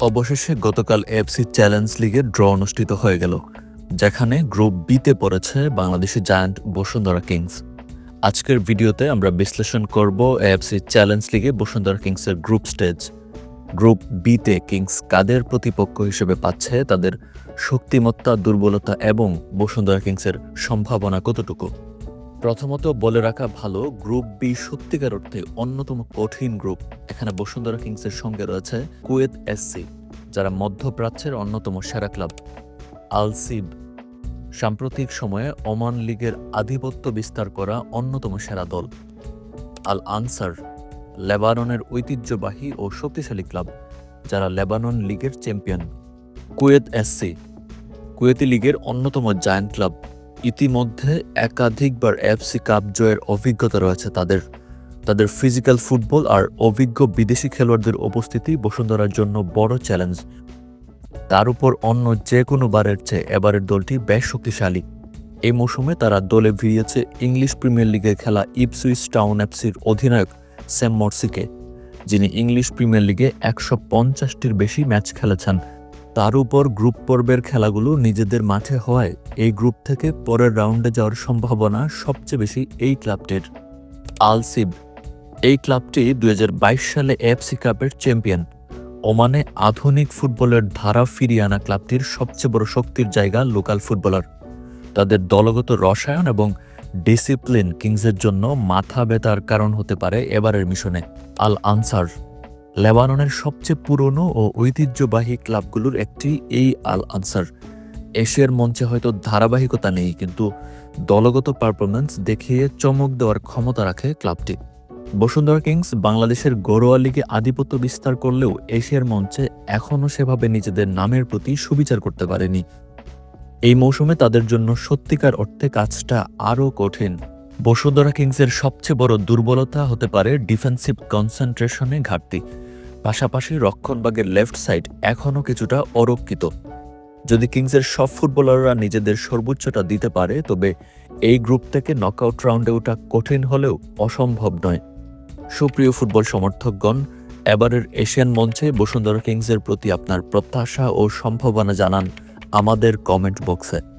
অবশেষে গতকাল FC challenge লিগে ড্র অনুষ্ঠিত হয়ে গেল, যেখানে গ্রুপ বিতে পড়েছে বাংলাদেশি জায়ান্ট বসুন্ধরা কিংস আজকের ভিডিওতে আমরা বিশ্লেষণ করব এএফসি চ্যালেঞ্জ লিগে বসুন্ধরা কিংসের গ্রুপ স্টেজ গ্রুপ বিতে কিংস কাদের প্রতিপক্ষ হিসেবে পাচ্ছে, তাদের শক্তিমত্তা, দুর্বলতা এবং বসুন্ধরা কিংসের সম্ভাবনা কতটুকু? প্রথমত বলে রাখা ভালো গ্রুপ বি সত্যিকার অর্থে অন্যতম কঠিন গ্রুপ এখানে বসুন্ধরা কিংসের সঙ্গে রয়েছে কুয়েত এসসি যারা মধ্যপ্রাচ্যের অন্যতম সেরা ক্লাব। আলসিব সাম্প্রতিক সময়ে ওমান লীগের আধিপত্য বিস্তার করা অন্যতম সেরা দল। আল আনসার, লেবাননের ঐতিহ্যবাহী ও শক্তিশালী ক্লাব, যারা লেবানন লীগের চ্যাম্পিয়ন কুয়েত এসসি কুয়েতি লিগের অন্যতম জায়ান্ট ক্লাব ইতিমধ্যে একাধিকবার এফসি কাপ জয়ের অভিজ্ঞতা রয়েছে তাদের। তাদের ফিজিক্যাল ফুটবল আর অভিজ্ঞ বিদেশি খেলোয়াড়দের উপস্থিতি বসুন্ধরার জন্য বড় চ্যালেঞ্জ তার উপর অন্য যে কোনো বারের চেয়ে এবারের দলটি বেশ শক্তিশালী। এই মৌসুমে তারা দলে ভিড়িয়েছে ইংলিশ প্রিমিয়ার লিগে খেলা ইপসুইস টাউন এফসির অধিনায়ক স্যাম মর্সিকে, যিনি ইংলিশ প্রিমিয়ার লিগে একশো পঞ্চাশটির বেশি ম্যাচ খেলেছেন। তার উপর গ্রুপ পর্বের খেলাগুলো নিজেদের মাঠে হওয়ায় এই গ্রুপ থেকে পরের রাউন্ডে যাওয়ার সম্ভাবনা সবচেয়ে বেশি এই ক্লাবটির। আলসিব এই ক্লাবটি দুই হাজার বাইশ সালে এফসি কাপের চ্যাম্পিয়ন। ওমানে আধুনিক ফুটবলের ধারা ফিরিয়ে আনা ক্লাবটির সবচেয়ে বড় শক্তির জায়গা লোকাল ফুটবলার। তাদের দলগত রসায়ন এবং ডিসিপ্লিন কিংসের জন্য মাথা ব্যথার কারণ হতে পারে এবারের মিশনে। আল আনসার লেবাননের সবচেয়ে পুরনো ও ঐতিহ্যবাহী ক্লাবগুলোর একটি এই আল আনসার। এশিয়ার মঞ্চে হয়তো ধারাবাহিকতা নেই, কিন্তু দলগত পারফরমেন্স দেখিয়ে চমক দেওয়ার ক্ষমতা রাখে ক্লাবটি। বসুন্ধরা কিংস বাংলাদেশের ঘরোয়া লিগে আধিপত্য বিস্তার করলেও এশিয়ার মঞ্চে এখনও সেভাবে নিজেদের নামের প্রতি সুবিচার করতে পারেনি। এই মৌসুমে তাদের জন্য সত্যিকার অর্থে কাজটা আরও কঠিন। বসুন্ধরা কিংসের সবচেয়ে বড় দুর্বলতা হতে পারে ডিফেন্সিভ কনসেন্ট্রেশনে ঘাটতি। পাশাপাশি রক্ষণবাগের লেফট সাইড এখনও কিছুটা অরক্ষিত। যদি কিংসের সব ফুটবলাররা নিজেদের সর্বোচ্চটা দিতে পারে, তবে এই গ্রুপ থেকে নকআউট রাউন্ডে ওঠা কঠিন হলেও অসম্ভব নয়। সুপ্রিয় ফুটবল সমর্থকগণ, এবারের এশিয়ান মঞ্চে বসুন্ধরা কিংসের প্রতি আপনার প্রত্যাশা ও সম্ভাবনা জানান আমাদের কমেন্ট বক্সে।